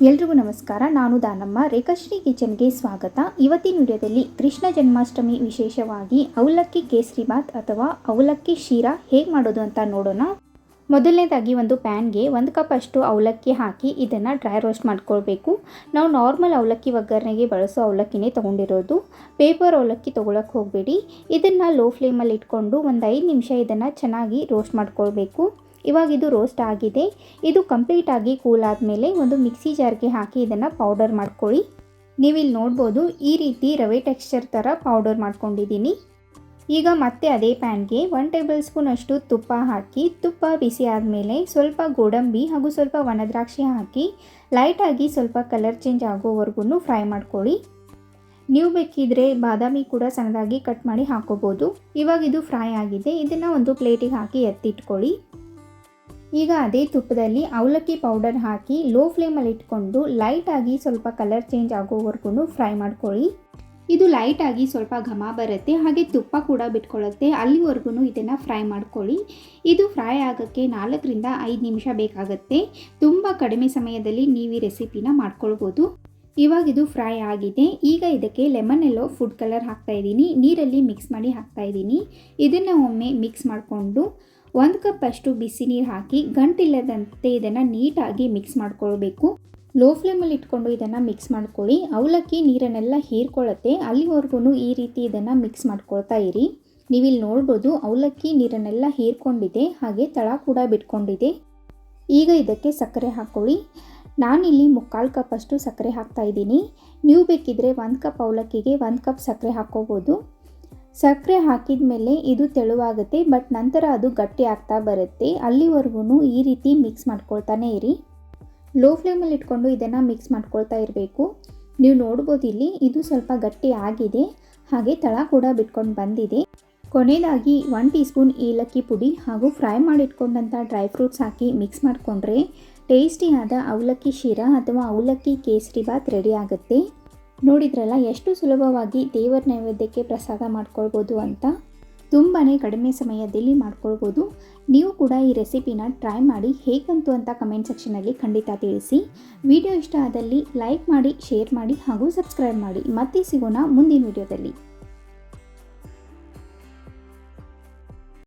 ಎಲ್ರಿಗೂ ನಮಸ್ಕಾರ. ನಾನು ದಾನಮ್ಮ. ರೇಖಾಶ್ರೀ ಕಿಚನ್ಗೆ ಸ್ವಾಗತ. ಇವತ್ತಿನ ವಿಡಿಯೋದಲ್ಲಿ ಕೃಷ್ಣ ಜನ್ಮಾಷ್ಟಮಿ ವಿಶೇಷವಾಗಿ ಅವಲಕ್ಕಿ ಕೇಸರಿ ಬಾತ್ ಅಥವಾ ಅವಲಕ್ಕಿ ಶೀರಾ ಹೇಗೆ ಮಾಡೋದು ಅಂತ ನೋಡೋಣ. ಮೊದಲನೇದಾಗಿ ಒಂದು ಪ್ಯಾನ್ಗೆ ಒಂದು ಕಪ್ ಅಷ್ಟು ಅವಲಕ್ಕಿ ಹಾಕಿ ಇದನ್ನು ಡ್ರೈ ರೋಸ್ಟ್ ಮಾಡ್ಕೊಳ್ಬೇಕು. ನಾವು ನಾರ್ಮಲ್ ಅವಲಕ್ಕಿ ಒಗ್ಗರಣೆಗೆ ಬಳಸೋ ಅವಲಕ್ಕಿನೇ ತೊಗೊಂಡಿರೋದು. ಪೇಪರ್ ಅವಲಕ್ಕಿ ತೊಗೊಳಕ್ಕೆ ಹೋಗಬೇಡಿ. ಇದನ್ನು ಲೋ ಫ್ಲೇಮಲ್ಲಿ ಇಟ್ಕೊಂಡು ಒಂದು ಐದು ನಿಮಿಷ ಇದನ್ನು ಚೆನ್ನಾಗಿ ರೋಸ್ಟ್ ಮಾಡ್ಕೊಳ್ಬೇಕು. ಇವಾಗ ಇದು ರೋಸ್ಟ್ ಆಗಿದೆ. ಇದು ಕಂಪ್ಲೀಟಾಗಿ ಕೂಲ್ ಆದಮೇಲೆ ಒಂದು ಮಿಕ್ಸಿ ಜಾರ್ಗೆ ಹಾಕಿ ಇದನ್ನು ಪೌಡರ್ ಮಾಡ್ಕೊಳ್ಳಿ. ನೀವಿಲ್ಲಿ ನೋಡ್ಬೋದು ಈ ರೀತಿ ರವೆ ಟೆಕ್ಸ್ಚರ್ ಥರ ಪೌಡರ್ ಮಾಡ್ಕೊಂಡಿದ್ದೀನಿ. ಈಗ ಮತ್ತೆ ಅದೇ ಪ್ಯಾನ್ಗೆ ಒನ್ ಟೇಬಲ್ ಸ್ಪೂನ್ ಅಷ್ಟು ತುಪ್ಪ ಹಾಕಿ, ತುಪ್ಪ ಬಿಸಿ ಆದಮೇಲೆ ಸ್ವಲ್ಪ ಗೋಡಂಬಿ ಹಾಗೂ ಸ್ವಲ್ಪ ಒಣದ್ರಾಕ್ಷಿ ಹಾಕಿ ಲೈಟಾಗಿ ಸ್ವಲ್ಪ ಕಲರ್ ಚೇಂಜ್ ಆಗೋವರೆಗೂ ಫ್ರೈ ಮಾಡ್ಕೊಳ್ಳಿ. ನೀವು ಬೇಕಿದ್ರೆ ಬಾದಾಮಿ ಕೂಡ ಸಣ್ಣದಾಗಿ ಕಟ್ ಮಾಡಿ ಹಾಕೋಬೋದು. ಇವಾಗ ಇದು ಫ್ರೈ ಆಗಿದೆ. ಇದನ್ನು ಒಂದು ಪ್ಲೇಟಿಗೆ ಹಾಕಿ ಎತ್ತಿಟ್ಕೊಳ್ಳಿ. ಈಗ ಅದೇ ತುಪ್ಪದಲ್ಲಿ ಅವಲಕ್ಕಿ ಪೌಡರ್ ಹಾಕಿ ಲೋ ಫ್ಲೇಮಲ್ಲಿ ಇಟ್ಕೊಂಡು ಲೈಟಾಗಿ ಸ್ವಲ್ಪ ಕಲರ್ ಚೇಂಜ್ ಆಗೋವರೆಗೂ ಫ್ರೈ ಮಾಡ್ಕೊಳ್ಳಿ. ಇದು ಲೈಟಾಗಿ ಸ್ವಲ್ಪ ಘಮ ಬರುತ್ತೆ, ಹಾಗೆ ತುಪ್ಪ ಕೂಡ ಬಿಟ್ಕೊಳ್ಳುತ್ತೆ. ಅಲ್ಲಿವರೆಗೂ ಇದನ್ನು ಫ್ರೈ ಮಾಡ್ಕೊಳ್ಳಿ. ಇದು ಫ್ರೈ ಆಗೋಕ್ಕೆ ನಾಲ್ಕರಿಂದ ಐದು ನಿಮಿಷ ಬೇಕಾಗುತ್ತೆ. ತುಂಬ ಕಡಿಮೆ ಸಮಯದಲ್ಲಿ ನೀವು ಈ ರೆಸಿಪಿನ ಮಾಡ್ಕೊಳ್ಬೋದು. ಇವಾಗ ಇದು ಫ್ರೈ ಆಗಿದೆ. ಈಗ ಇದಕ್ಕೆ ಲೆಮನ್ ಎಲ್ಲೋ ಫುಡ್ ಕಲರ್ ಹಾಕ್ತಾ ಇದ್ದೀನಿ. ನೀರಲ್ಲಿ ಮಿಕ್ಸ್ ಮಾಡಿ ಹಾಕ್ತಾ ಇದ್ದೀನಿ. ಇದನ್ನು ಒಮ್ಮೆ ಮಿಕ್ಸ್ ಮಾಡಿಕೊಂಡು ಒಂದು ಕಪ್ ಅಷ್ಟು ಬಿಸಿ ನೀರು ಹಾಕಿ ಗಂಟಿಲ್ಲದಂತೆ ಇದನ್ನು ನೀಟಾಗಿ ಮಿಕ್ಸ್ ಮಾಡ್ಕೊಳ್ಬೇಕು. ಲೋ ಫ್ಲೇಮಲ್ಲಿ ಇಟ್ಕೊಂಡು ಇದನ್ನು ಮಿಕ್ಸ್ ಮಾಡ್ಕೊಳ್ಳಿ. ಅವಲಕ್ಕಿ ನೀರನ್ನೆಲ್ಲ ಹೀರ್ಕೊಳ್ಳುತ್ತೆ. ಅಲ್ಲಿವರೆಗೂ ಈ ರೀತಿ ಇದನ್ನು ಮಿಕ್ಸ್ ಮಾಡ್ಕೊಳ್ತಾ ಇರಿ. ನೀವಿಲ್ಲಿ ನೋಡ್ಬೋದು ಅವಲಕ್ಕಿ ನೀರನ್ನೆಲ್ಲ ಹೀರ್ಕೊಂಡಿದೆ. ಹಾಗೆ ತಳ ಕೂಡ ಬಿಟ್ಕೊಂಡಿದೆ. ಈಗ ಇದಕ್ಕೆ ಸಕ್ಕರೆ ಹಾಕ್ಕೊಳ್ಳಿ. ನಾನಿಲ್ಲಿ ಮುಕ್ಕಾಲು ಕಪ್ ಅಷ್ಟು ಸಕ್ಕರೆ ಹಾಕ್ತಾ ಇದ್ದೀನಿ. ನೀವು ಬೇಕಿದ್ರೆ ಒಂದು ಕಪ್ ಅವಲಕ್ಕಿಗೆ ಒಂದು ಕಪ್ ಸಕ್ಕರೆ ಹಾಕ್ಕೋಬೋದು. ಸಕ್ಕರೆ ಹಾಕಿದ ಮೇಲೆ ಇದು ತೆಳುವಾಗುತ್ತೆ, ಬಟ್ ನಂತರ ಅದು ಗಟ್ಟಿ ಆಗ್ತಾ ಬರುತ್ತೆ. ಅಲ್ಲಿವರೆಗೂ ಈ ರೀತಿ ಮಿಕ್ಸ್ ಮಾಡ್ಕೊಳ್ತಾನೆ ಇರಿ. ಲೋ ಫ್ಲೇಮಲ್ಲಿ ಇಟ್ಕೊಂಡು ಇದನ್ನು ಮಿಕ್ಸ್ ಮಾಡ್ಕೊಳ್ತಾ ಇರಬೇಕು. ನೀವು ನೋಡ್ಬೋದು ಇಲ್ಲಿ ಇದು ಸ್ವಲ್ಪ ಗಟ್ಟಿ ಆಗಿದೆ. ಹಾಗೆ ತಳ ಕೂಡ ಬಿಟ್ಕೊಂಡು ಬಂದಿದೆ. ಕೊನೆಯದಾಗಿ ಒನ್ ಟೀ ಸ್ಪೂನ್ ಏಲಕ್ಕಿ ಪುಡಿ ಹಾಗೂ ಫ್ರೈ ಮಾಡಿಟ್ಕೊಂಡಂಥ ಡ್ರೈ ಫ್ರೂಟ್ಸ್ ಹಾಕಿ ಮಿಕ್ಸ್ ಮಾಡಿಕೊಂಡ್ರೆ ಟೇಸ್ಟಿಯಾದ ಅವಲಕ್ಕಿ ಶಿರಾ ಅಥವಾ ಅವಲಕ್ಕಿ ಕೇಸರಿ ಬಾತ್ ರೆಡಿ ಆಗುತ್ತೆ. ನೋಡಿದ್ರಲ್ಲ, ಎಷ್ಟು ಸುಲಭವಾಗಿ ದೇವರ ನೈವೇದ್ಯಕ್ಕೆ ಪ್ರಸಾದ ಮಾಡ್ಕೊಳ್ಬೋದು ಅಂತ? ತುಂಬಾ ಕಡಿಮೆ ಸಮಯದಲ್ಲಿ ಮಾಡ್ಕೊಳ್ಬೋದು. ನೀವು ಕೂಡ ಈ ರೆಸಿಪಿನ ಟ್ರೈ ಮಾಡಿ ಹೇಗಂತು ಅಂತ ಕಮೆಂಟ್ ಸೆಕ್ಷನಲ್ಲಿ ಖಂಡಿತ ತಿಳಿಸಿ. ವಿಡಿಯೋ ಇಷ್ಟ ಆದಲ್ಲಿ ಲೈಕ್ ಮಾಡಿ ಶೇರ್ ಮಾಡಿ ಹಾಗೂ ಸಬ್ಸ್ಕ್ರೈಬ್ ಮಾಡಿ. ಮತ್ತೆ ಸಿಗೋಣ ಮುಂದಿನ ವಿಡಿಯೋದಲ್ಲಿ.